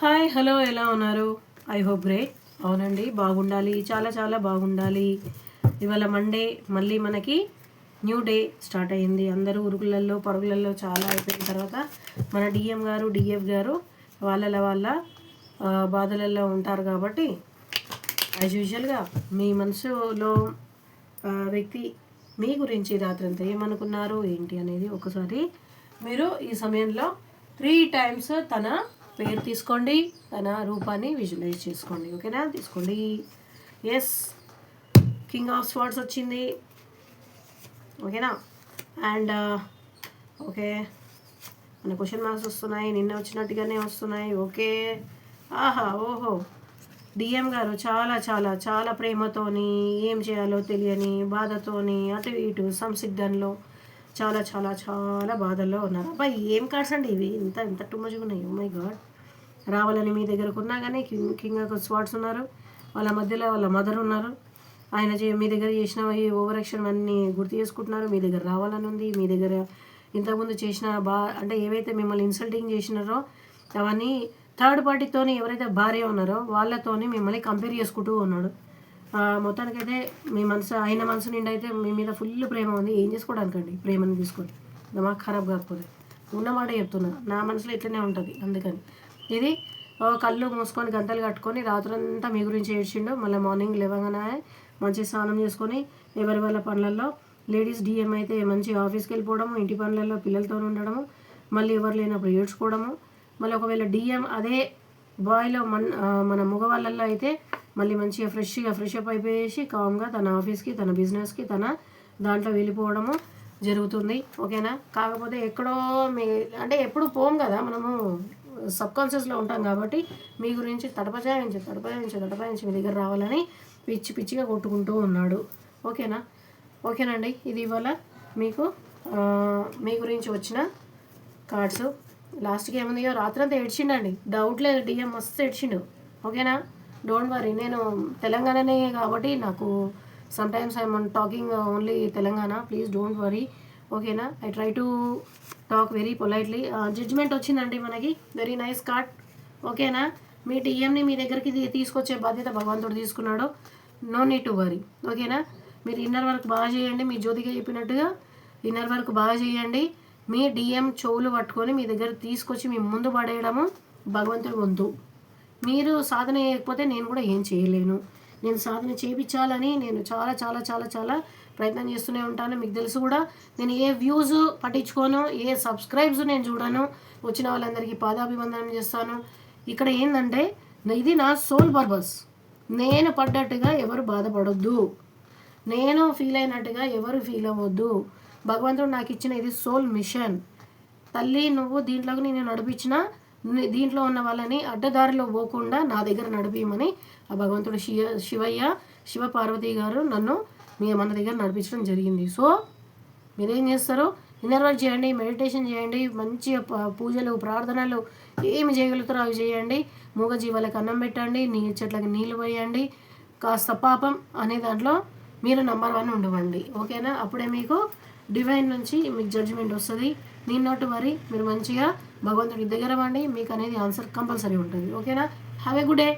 Hi hello ఎలా ఉన్నారు? I hope great. అవునండి బాగుండాలి. చాలా చాలా బాగుండాలి. ఇవాళ మండే మళ్ళీ మనకి న్యూ డే స్టార్ట్ అయ్యింది అందరూ ఉరుగులలో పరుగులలో చాలా అయిపోయిన తర్వాత మన డిఎం గారు డిఎఫ్ గారు వాళ్ళ వాళ్ళ బాధలలో ఉంటారు కాబట్టి యాజ్ యూజువల్గా మీ మనసులో వ్యక్తి మీ గురించి రాత్రంతా ఏమనుకున్నారు ఏంటి అనేది ఒకసారి మీరు ఈ సమయంలో త్రీ టైమ్స్ తన పేరు తీసుకోండి తన రూపాన్ని విజువలైజ్ చేసుకోండి ఓకేనా? తీసుకోండి. ఎస్ కింగ్ ఆఫ్ స్వార్డ్స్ వచ్చింది. ఓకేనా? అండ్ ఓకే uh, మన క్వశ్చన్ మార్క్స్ వస్తున్నాయి నిన్న వచ్చినట్టుగానే వస్తున్నాయి. ఓకే ఆహా ఓహో. డిఎం గారు చాలా చాలా చాలా ప్రేమతోని ఏం చేయాలో తెలియని బాధతోని అటు ఇటు సంసిగ్ధంలో చాలా చాలా చాలా బాధల్లో ఉన్నారు. అబ్బాయి ఏం కార్డ్స్ అండి ఇవి? ఇంత ఇంత టూ ఉన్నాయి. Oh మై గాడ్ రావాలని మీ దగ్గరకు ఉన్నా కానీ కింగ్ కింగ్ ఆఫ్ స్వాట్స్ ఉన్నారు. వాళ్ళ మధ్యలో వాళ్ళ మదర్ ఉన్నారు. ఆయన చే మీ దగ్గర చేసిన ఈ ఓవర్ యాక్షన్ అన్నీ గుర్తు చేసుకుంటున్నారు. మీ దగ్గర రావాలని ఉంది. మీ దగ్గర ఇంతకుముందు చేసిన బా అంటే ఏవైతే మిమ్మల్ని ఇన్సల్టింగ్ చేసినారో అవన్నీ థర్డ్ పార్టీతోని ఎవరైతే భార్య ఉన్నారో వాళ్ళతోని మిమ్మల్ని కంపేర్ చేసుకుంటూ ఉన్నాడు. మొత్తానికైతే మీ మనసు ఆయన మనసు నిండా అయితే మీ మీద ఫుల్ ప్రేమ ఉంది. ఏం చేసుకోవడానికండి? ప్రేమను తీసుకొని. దమాక్ ఖరాబ్ కాకపోతే. ఉన్నమాట చెప్తున్నా. నా మనసులో ఇట్లనే ఉంటుంది. అందుకని. ఇది కళ్ళు మూసుకొని గంటలు కట్టుకొని రాత్రంతా మీ గురించి ఏడ్చిండు. మళ్ళీ మార్నింగ్ లేవగానే మంచి స్నానం చేసుకొని ఎవరి వాళ్ళ పనులలో లేడీస్ డిఎం అయితే మంచి ఆఫీస్కి వెళ్ళిపోవడము ఇంటి పనులలో పిల్లలతో ఉండడము మళ్ళీ ఎవరు లేనప్పుడు ఏడ్చుకోవడము. మళ్ళీ ఒకవేళ డిఎం అదే బాయ్లో మన మన మగవాళ్ళల్లో అయితే మళ్ళీ మంచిగా ఫ్రెష్గా ఫ్రెష్ అప్ అయిపోయేసి కామ్గా తన ఆఫీస్కి తన బిజినెస్కి తన దాంట్లో వెళ్ళిపోవడము జరుగుతుంది. ఓకేనా? కాకపోతే ఎక్కడో మీ అంటే ఎప్పుడు పోం కదా మనము సబ్ కాన్షియస్లో ఉంటాం కాబట్టి మీ గురించి తడపజాయించి తడపజాయించి తడపజాయించి మీ దగ్గర రావాలని పిచ్చి పిచ్చిగా కొట్టుకుంటూ ఉన్నాడు. ఓకేనా? ఓకేనండి. ఇది ఇవాళ మీకు మీ గురించి వచ్చిన కార్డ్స్. లాస్ట్కి ఏముంది? ఇక రాత్రంతా ఏడ్చిండండి. డౌట్ లేదు డిఎం మస్తు ఏడ్చిండు. ఓకేనా? డోంట్ వరీ నేను తెలంగాణనే కాబట్టి నాకు sometimes I'm talking only Telangana. Please don't worry ఓకేనా I try to talk very politely judgement వచ్చిందండి మనకి. వెరీ నైస్ కార్డ్ ఓకేనా మీ టీఎంని మీ దగ్గరికి తీసుకొచ్చే బాధ్యత భగవంతుడు తీసుకున్నాడు. నో నీడ్ టు వరీ ఓకేనా మీరు ఇన్నర్ వర్క్ బాగా చేయండి. మీ జ్యోతిగా చెప్పినట్టుగా ఇన్నర్ వర్క్ బాగా చేయండి. మీ డిఎం చెవులు పట్టుకొని మీ దగ్గర తీసుకొచ్చి మీ ముందు పడేయడము భగవంతుడి వంతు మీరు సాధన చేయకపోతే నేను కూడా ఏం చేయలేను. నేను సాధన చేయించాలని నేను చాలా చాలా చాలా చాలా ప్రయత్నం చేస్తూనే ఉంటాను. మీకు తెలుసు కూడా నేను ఏ వ్యూస్ పట్టించుకోను ఏ సబ్స్క్రైబ్స్ నేను చూడను. వచ్చిన వాళ్ళందరికీ పాదాభివందనం చేస్తాను. ఇక్కడ ఏంటంటే ఇది నా సోల్ పర్పస్ నేను పడ్డట్టుగా ఎవరు బాధపడొద్దు. నేను ఫీల్ అయినట్టుగా ఎవరు ఫీల్ అవ్వద్దు. భగవంతుడు నాకు ఇచ్చిన ఇది సోల్ మిషన్ తల్లి నువ్వు దీంట్లోకి నేను నడిపించిన దీంట్లో ఉన్న వాళ్ళని అడ్డదారిలో పోకుండా నా దగ్గర నడిపించమని ఆ భగవంతుడు శివ శివయ్య శివ పార్వతి గారు నన్ను మీ మన దగ్గర నడిపించడం జరిగింది. సో మీరేం చేస్తారు ఇన్నర్ వర్క్ చేయండి మెడిటేషన్ చేయండి మంచిగా పూజలు ప్రార్థనలు ఏమి చేయగలుగుతారో అవి చేయండి. మూగ జీవాలకు అన్నం పెట్టండి నీ చెట్లకు నీళ్ళు పోయండి. కాస్త పాపం అనే దాంట్లో మీరు నంబర్ వన్ ఉండవండి. ఓకేనా? అప్పుడే మీకు డివైన్ నుంచి మీకు జడ్జిమెంట్ వస్తుంది. నీ నోట్ వరి మీరు మంచిగా భగవంతుడి దగ్గర వండి మీకు అనేది ఆన్సర్ కంపల్సరీ ఉంటుంది. ఓకేనా హ్యావ్ ఏ గుడ్ డే